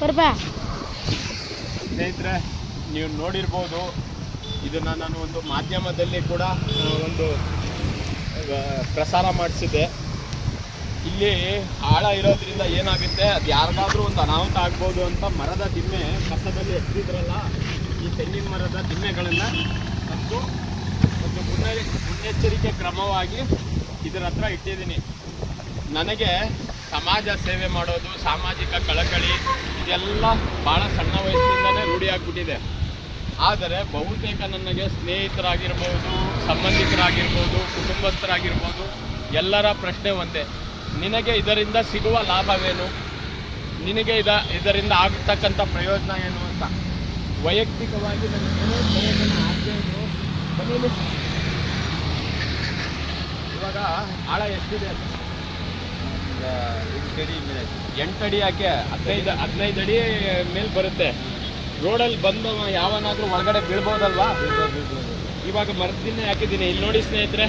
ಬರ್ಬಾ ಸ್ನೇಹಿತರೆ, ನೀವು ನೋಡಿರ್ಬೋದು, ಇದನ್ನು ನಾನು ಒಂದು ಮಾಧ್ಯಮದಲ್ಲಿ ಕೂಡ ಒಂದು ಪ್ರಸಾರ ಮಾಡಿಸಿದ್ದೆ. ಇಲ್ಲಿ ಆಳ ಇರೋದ್ರಿಂದ ಏನಾಗುತ್ತೆ, ಅದು ಯಾರಿಗಾದ್ರೂ ಒಂದು ಅನಾಹುತ ಆಗ್ಬೋದು ಅಂತ ಮರದ ದಿಮ್ಮೆ ಕಸದಲ್ಲಿ ಎತ್ತಿದ್ರಲ್ಲ, ಈ ತೆಂಗಿನ ಮರದ ದಿಮ್ಮೆಗಳನ್ನು, ಮತ್ತು ಒಂದು ಮುನ್ನೆ ಮುನ್ನೆಚ್ಚರಿಕೆ ಕ್ರಮವಾಗಿ ಇದರ ಹತ್ರ ಇಟ್ಟಿದ್ದೀನಿ. ನನಗೆ ಸಮಾಜ ಸೇವೆ ಮಾಡೋದು, ಸಾಮಾಜಿಕ ಕಳಕಳಿ, ಇದೆಲ್ಲ ಭಾಳ ಸಣ್ಣ ವಯಸ್ಸಿನಿಂದನೇ ರೂಢಿಯಾಗ್ಬಿಟ್ಟಿದೆ ಆದರೆ ಬಹುತೇಕ ನನಗೆ ಸ್ನೇಹಿತರಾಗಿರ್ಬೋದು, ಸಂಬಂಧಿಕರಾಗಿರ್ಬೋದು, ಕುಟುಂಬಸ್ಥರಾಗಿರ್ಬೋದು, ಎಲ್ಲರ ಪ್ರಶ್ನೆ ಒಂದೇ. ನಿನಗೆ ಇದರಿಂದ ಸಿಗುವ ಲಾಭವೇನು? ನಿನಗೆ ಇದ, ಇದರಿಂದ ಆಗತಕ್ಕಂಥ ಪ್ರಯೋಜನ ಏನು ಅಂತ. ವೈಯಕ್ತಿಕವಾಗಿ ನನಗೇನೋ ಪ್ರಯೋಜನ ಆಗಬೇಕು ಇವಾಗ ಆಳ ಎಷ್ಟಿದೆ? ಅದು? ಅಡಿ ಯಾಕೆ ಹದಿನೈದು ಹದಿನೈದು ಅಡಿ ಮೇಲೆ ಬರುತ್ತೆ. ರೋಡಲ್ಲಿ ಬಂದು ಯಾವನಾದ್ರೂ ಒಳಗಡೆ ಬೀಳ್ಬೋದಲ್ವಾ? ಇವಾಗ ಮರದಿಂದ ಹಾಕಿದ್ದೀನಿ. ಇಲ್ಲಿ ನೋಡಿ ಸ್ನೇಹಿತರೆ.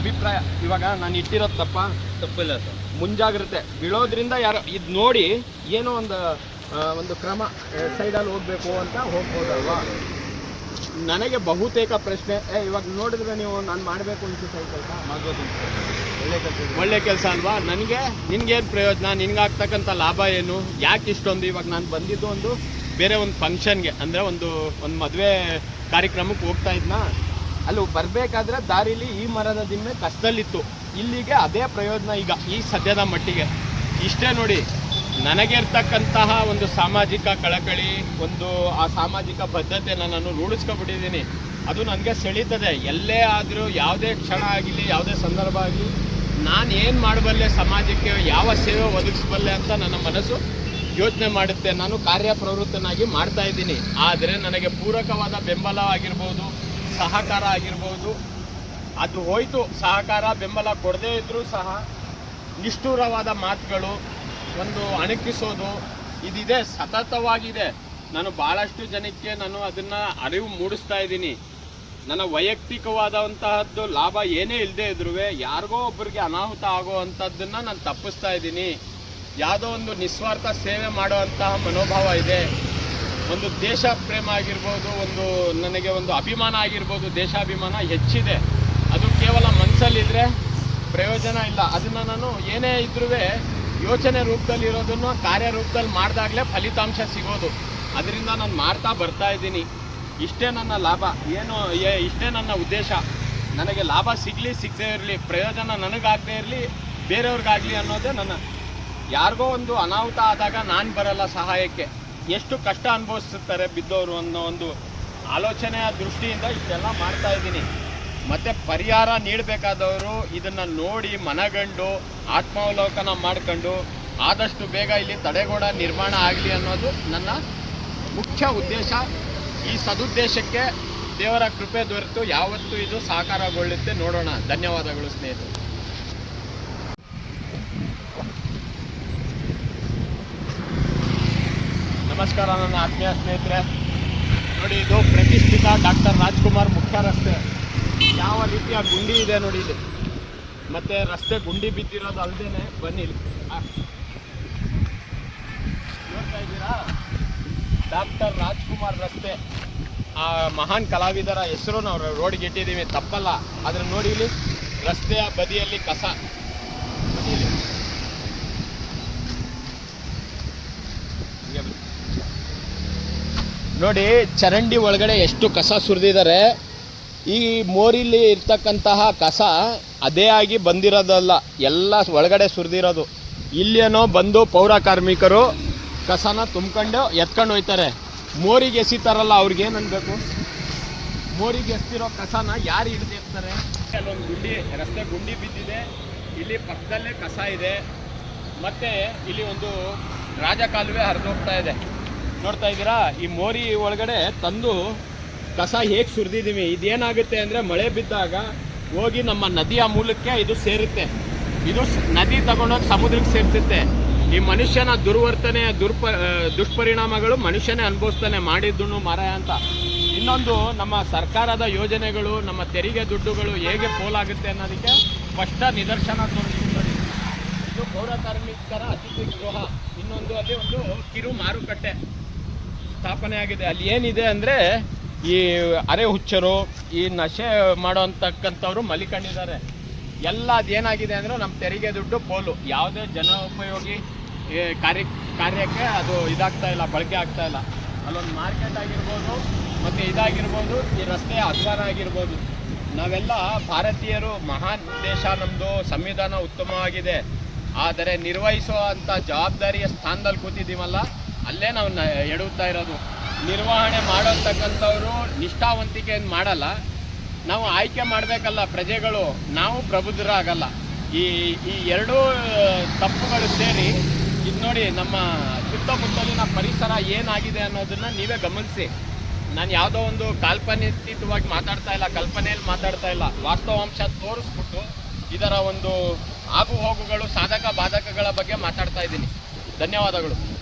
ಅಭಿಪ್ರಾಯ ಇವಾಗ ನಾನು ಇಟ್ಟಿರೋದು ತಪ್ಪ? ತಪ್ಪಿಲ್ಲ ಸರ್. ಮುಂಜಾಗ್ರತೆ. ಬೀಳೋದ್ರಿಂದ ಯಾರೋ ಇದು ನೋಡಿ ಏನೋ ಒಂದು ಒಂದು ಕ್ರಮ ಸೈಡಲ್ಲಿ ಹೋಗ್ಬೇಕು ಅಂತ ಹೋಗ್ಬೋದಲ್ವಾ? ನನಗೆ ಬಹುತೇಕ ಪ್ರಶ್ನೆ ಏ ಇವಾಗ ನೋಡಿದ್ರೆ ನೀವು ನಾನು ಮಾಡಬೇಕು ಅನ್ಸುತ್ತೆ ಕೆಲಸ ಮಾಡ್ಬೋದು ಒಳ್ಳೆ ಕೆಲಸ ಒಳ್ಳೆ ಕೆಲಸ ಅಲ್ವಾ? ನನಗೆ ನಿನಗೇನು ಪ್ರಯೋಜನ? ನಿನ್ಗಾಗ್ತಕ್ಕಂಥ ಲಾಭ ಏನು? ಯಾಕೆ ಇಷ್ಟೊಂದು ಇವಾಗ ನಾನು ಬಂದಿದ್ದು ಒಂದು ಬೇರೆ ಒಂದು ಫಂಕ್ಷನ್ಗೆ ಅಂದರೆ ಒಂದು ಒಂದು ಮದುವೆ ಕಾರ್ಯಕ್ರಮಕ್ಕೆ ಹೋಗ್ತಾ ಇದ್ನಾ? ಅಲ್ಲಿ ಬರಬೇಕಾದ್ರೆ ದಾರಿಲಿ ಈ ಮರದ ದಿಮ್ಮೆ ಕಷ್ಟದಲ್ಲಿತ್ತು. ಇಲ್ಲಿಗೆ ಅದೇ ಪ್ರಯೋಜನ ಈಗ ಈ ಸದ್ಯದ ಮಟ್ಟಿಗೆ. ಇಷ್ಟೇ ನೋಡಿ. ನನಗೆ ಇರ್ತಕ್ಕಂತಹ ಒಂದು ಸಾಮಾಜಿಕ ಕಳಕಳಿ, ಒಂದು ಆ ಸಾಮಾಜಿಕ ಬದ್ಧತೆನ ನಾನು ರೂಢಿಸ್ಕೊಬಿಟ್ಟಿದ್ದೀನಿ. ಅದು ನನಗೆ ಸೆಳೀತದೆ. ಎಲ್ಲೇ ಆದರೂ ಯಾವುದೇ ಕ್ಷಣ ಆಗಲಿ, ಯಾವುದೇ ಸಂದರ್ಭ ಆಗಲಿ, ನಾನು ಏನು ಮಾಡಬಲ್ಲೆ ಸಮಾಜಕ್ಕೆ, ಯಾವ ಸೇವೆ ಒದಗಿಸಬಲ್ಲೆ ಅಂತ ನನ್ನ ಮನಸ್ಸು ಯೋಚನೆ ಮಾಡುತ್ತೆ. ನಾನು ಕಾರ್ಯಪ್ರವೃತ್ತನಾಗಿ ಮಾಡ್ತಾ ಇದ್ದೀನಿ. ಆದರೆ ನನಗೆ ಪೂರಕವಾದ ಬೆಂಬಲ ಆಗಿರ್ಬೋದು, ಸಹಕಾರ ಆಗಿರ್ಬೋದು, ಅದು ಹೋಯಿತು. ಸಹಕಾರ, ಬೆಂಬಲ ಕೊಡದೇ ಇದ್ದರೂ ಸಹ ನಿಷ್ಠುರವಾದ ಮಾತುಗಳು ಒಂದು ಅಣಕಿಸೋದು ಇದಿದೆ, ಸತತವಾಗಿದೆ. ನಾನು ಭಾಳಷ್ಟು ಜನಕ್ಕೆ ನಾನು ಅದನ್ನು ಅರಿವು ಮೂಡಿಸ್ತಾ ಇದ್ದೀನಿ. ನನ್ನ ವೈಯಕ್ತಿಕವಾದಂತಹದ್ದು ಲಾಭ ಏನೇ ಇಲ್ಲದೆ ಇದ್ರೂ ಯಾರಿಗೋ ಒಬ್ಬರಿಗೆ ಅನಾಹುತ ಆಗೋ ಅಂಥದ್ದನ್ನು ನಾನು ತಪ್ಪಿಸ್ತಾ ಇದ್ದೀನಿ. ಯಾವುದೋ ಒಂದು ನಿಸ್ವಾರ್ಥ ಸೇವೆ ಮಾಡುವಂತಹ ಮನೋಭಾವ ಇದೆ. ಒಂದು ದೇಶ ಪ್ರೇಮ ಆಗಿರ್ಬೋದು, ಒಂದು ನನಗೆ ಒಂದು ಅಭಿಮಾನ ಆಗಿರ್ಬೋದು, ದೇಶಾಭಿಮಾನ ಹೆಚ್ಚಿದೆ. ಅದು ಕೇವಲ ಮನಸ್ಸಲ್ಲಿದ್ದರೆ ಪ್ರಯೋಜನ ಇಲ್ಲ. ಅದನ್ನು ನಾನು ಏನೇ ಇದ್ರೂ ಯೋಚನೆ ರೂಪದಲ್ಲಿ ಇರೋದನ್ನು ಕಾರ್ಯರೂಪದಲ್ಲಿ ಮಾಡಿದಾಗಲೇ ಫಲಿತಾಂಶ ಸಿಗೋದು. ಅದರಿಂದ ನಾನು ಮಾಡ್ತಾ ಬರ್ತಾ ಇದ್ದೀನಿ. ಇಷ್ಟೇ ನನ್ನ ಲಾಭ. ಏನು ಇಷ್ಟೇ ನನ್ನ ಉದ್ದೇಶ. ನನಗೆ ಲಾಭ ಸಿಗಲಿ, ಸಿಗದೇ ಇರಲಿ, ಪ್ರಯೋಜನ ನನಗಾಗದೇ ಇರಲಿ, ಬೇರೆಯವ್ರಿಗಾಗಲಿ ಅನ್ನೋದೇ ನನ್ನ. ಯಾರಿಗೋ ಒಂದು ಅನಾಹುತ ಆದಾಗ ನಾನು ಬರಲ್ಲ ಸಹಾಯಕ್ಕೆ. ಎಷ್ಟು ಕಷ್ಟ ಅನುಭವಿಸುತ್ತಾರೆ ಬಿದ್ದವರು ಅನ್ನೋ ಒಂದು ಆಲೋಚನೆಯ ದೃಷ್ಟಿಯಿಂದ ಇಷ್ಟೆಲ್ಲ ಮಾಡ್ತಾ ಇದ್ದೀನಿ. ಮತ್ತು ಪರಿಹಾರ ನೀಡಬೇಕಾದವರು ಇದನ್ನು ನೋಡಿ ಮನಗಂಡು ಆತ್ಮಾವಲೋಕನ ಮಾಡ್ಕೊಂಡು ಆದಷ್ಟು ಬೇಗ ಇಲ್ಲಿ ತಡೆಗೋಡ ನಿರ್ಮಾಣ ಆಗಲಿ ಅನ್ನೋದು ನನ್ನ ಮುಖ್ಯ ಉದ್ದೇಶ. ಈ ಸದುದ್ದೇಶಕ್ಕೆ ದೇವರ ಕೃಪೆ ದೊರೆತು ಯಾವತ್ತೂ ಇದು ಸಾಕಾರಗೊಳ್ಳುತ್ತೆ ನೋಡೋಣ. ಧನ್ಯವಾದಗಳು ಸ್ನೇಹಿತರು. ನಮಸ್ಕಾರ ನನ್ನ ಆತ್ಮೀಯ ಸ್ನೇಹಿತರೆ. ನೋಡಿ ಇದು ಪ್ರತಿಷ್ಠಿತ ಡಾಕ್ಟರ್ ರಾಜ್ಕುಮಾರ್ ಮುಖ್ಯ ರಸ್ತೆ. ಯಾವ ರೀತಿಯ ಗುಂಡಿ ಇದೆ ನೋಡಿ ಇಲ್ಲಿ. ಮತ್ತೆ ರಸ್ತೆ ಗುಂಡಿ ಬಿದ್ದಿರೋದು ಅಲ್ಲದೇನೆ ಬನ್ನಿ ಇಲ್ಲಿ. ನೋಡ್ತಾ ಇದ್ದೀರಾ? ಡಾಕ್ಟರ್ ರಾಜ್ಕುಮಾರ್ ರಸ್ತೆ. ಆ ಮಹಾನ್ ಕಲಾವಿದರ ಹೆಸರು ನಾವು ರೋಡ್ಗೆ ಇಟ್ಟಿದ್ದೀವಿ, ತಪ್ಪಲ್ಲ. ಆದ್ರೆ ನೋಡಿ ಇಲ್ಲಿ, ರಸ್ತೆಯ ಬದಿಯಲ್ಲಿ ಕಸ. ನೋಡಿ, ಚರಂಡಿ ಒಳಗಡೆ ಎಷ್ಟು ಕಸ ಸುರಿದಿದ್ದಾರೆ. ಈ ಮೋರಿಲಿ ಇರ್ತಕ್ಕಂತಹ ಕಸ ಅದೇ ಆಗಿ ಬಂದಿರೋದಲ್ಲ, ಎಲ್ಲ ಒಳಗಡೆ ಸುರಿದಿರೋದು. ಇಲ್ಲೇನೋ ಬಂದು ಪೌರ ಕಾರ್ಮಿಕರು ಕಸನ ತುಂಬ್ಕೊಂಡು ಎತ್ಕೊಂಡು ಹೋಯ್ತಾರೆ. ಮೋರಿಗೆ ಎಸಿತಾರಲ್ಲ, ಅವ್ರಿಗೆ ಏನನ್ಬೇಕು ಮೋರಿಗೆ ಎಸ್ತಿರೋ ಕಸನ ಯಾರು ಹಿಡಿದಿರ್ತಾರೆ ಅಲ್ಲೊಂದು ಗುಂಡಿ, ರಸ್ತೆ ಗುಂಡಿ ಬಿದ್ದಿದೆ. ಇಲ್ಲಿ ಪಕ್ಕದಲ್ಲೇ ಕಸ ಇದೆ. ಮತ್ತೆ ಇಲ್ಲಿ ಒಂದು ರಾಜಕಾಲುವೆ ಹರಿದೋಗ್ತಾ ಇದೆ. ನೋಡ್ತಾ ಇದ್ದೀರಾ? ಈ ಮೋರಿ ಒಳಗಡೆ ತಂದು ಕಸ ಹೇಗೆ ಸುರಿದಿದ್ದೀವಿ ಇದೇನಾಗುತ್ತೆ ಅಂದರೆ ಮಳೆ ಬಿದ್ದಾಗ ಹೋಗಿ ನಮ್ಮ ನದಿಯ ಮೂಲಕ್ಕೆ ಇದು ಸೇರುತ್ತೆ. ಇದು ನದಿ ತಗೊಂಡೋಗಿ ಸಮುದ್ರಕ್ಕೆ ಸೇರ್ತಿತ್ತೆ ಈ ಮನುಷ್ಯನ ದುರ್ವರ್ತನೆಯ ದುರ್ಪ ದುಷ್ಪರಿಣಾಮಗಳು ಮನುಷ್ಯನೇ ಅನುಭವಿಸ್ತಾನೆ ಮಾಡಿದ್ದು ಮರ ಅಂತ. ಇನ್ನೊಂದು ನಮ್ಮ ಸರ್ಕಾರದ ಯೋಜನೆಗಳು, ನಮ್ಮ ತೆರಿಗೆ ದುಡ್ಡುಗಳು ಹೇಗೆ ಪೋಲಾಗುತ್ತೆ ಅನ್ನೋದಕ್ಕೆ ಸ್ಪಷ್ಟ ನಿದರ್ಶನ ತೋರಿಸುತ್ತದೆ ಇದು ಪೌರ ಕಾರ್ಮಿಕರ ಅತಿಥಿ ಗೃಹ ಇನ್ನೊಂದು ಅಲ್ಲಿ ಒಂದು ಕಿರು ಮಾರುಕಟ್ಟೆ ಸ್ಥಾಪನೆ ಆಗಿದೆ ಅಲ್ಲಿ ಏನಿದೆ ಅಂದರೆ ಈ ಅರೆ ಹುಚ್ಚರು, ಈ ನಶೆ ಮಾಡೋಂತಕ್ಕಂಥವ್ರು ಮಲಿಕೊಂಡಿದ್ದಾರೆ. ಎಲ್ಲ ಅದೇನಾಗಿದೆ ಅಂದರೆ ನಮ್ಮ ತೆರಿಗೆ ದುಡ್ಡು ಪೋಲು. ಯಾವುದೇ ಜನ ಉಪಯೋಗಿ ಕಾರ್ಯ, ಕಾರ್ಯಕ್ಕೆ ಅದು ಇದಾಗ್ತಾ ಇಲ್ಲ, ಬಳಕೆ ಆಗ್ತಾ ಇಲ್ಲ. ಅಲ್ಲೊಂದು ಮಾರ್ಕೆಟ್ ಆಗಿರ್ಬೋದು, ಮತ್ತು ಇದಾಗಿರ್ಬೋದು, ಈ ರಸ್ತೆ ಅಧ್ವಾನ ಆಗಿರ್ಬೋದು. ನಾವೆಲ್ಲ ಭಾರತೀಯರು, ಮಹಾನ್ ದೇಶ ನಮ್ಮದು ಸಂವಿಧಾನ ಉತ್ತಮವಾಗಿದೆ. ಆದರೆ ನಿರ್ವಹಿಸುವಂಥ ಜವಾಬ್ದಾರಿಯ ಸ್ಥಾನದಲ್ಲಿ ಕೂತಿದ್ದೀವಲ್ಲ, ಅಲ್ಲೇ ನಾವು ಎಡುತ್ತಾ ಇರೋದು. ನಿರ್ವಹಣೆ ಮಾಡೋತಕ್ಕಂಥವ್ರು ನಿಷ್ಠಾವಂತಿಕೆಯನ್ನು ಮಾಡಲ್ಲ. ನಾವು ಆಯ್ಕೆ ಮಾಡಬೇಕಲ್ಲ ಪ್ರಜೆಗಳು, ನಾವು ಪ್ರಬುದ್ಧರಾಗಲ್ಲ. ಈ ಈ ಎರಡೂ ತಪ್ಪುಗಳು ಸೇರಿ ಇದು ನೋಡಿ ನಮ್ಮ ಸುತ್ತಮುತ್ತಲಿನ ಪರಿಸರ ಏನಾಗಿದೆ ಅನ್ನೋದನ್ನು ನೀವೇ ಗಮನಿಸಿ. ನಾನು ಯಾವುದೋ ಒಂದು ಕಾಲ್ಪನಿಕವಾಗಿ ಮಾತಾಡ್ತಾ ಇಲ್ಲ, ಕಲ್ಪನೆಯಲ್ಲಿ ಮಾತಾಡ್ತಾ ಇಲ್ಲ. ವಾಸ್ತವಾಂಶ ತೋರಿಸ್ಬಿಟ್ಟು ಇದರ ಒಂದು ಆಗು ಹೋಗುಗಳು ಸಾಧಕ ಬಾಧಕಗಳ ಬಗ್ಗೆ ಮಾತಾಡ್ತಾ ಇದ್ದೀನಿ. ಧನ್ಯವಾದಗಳು.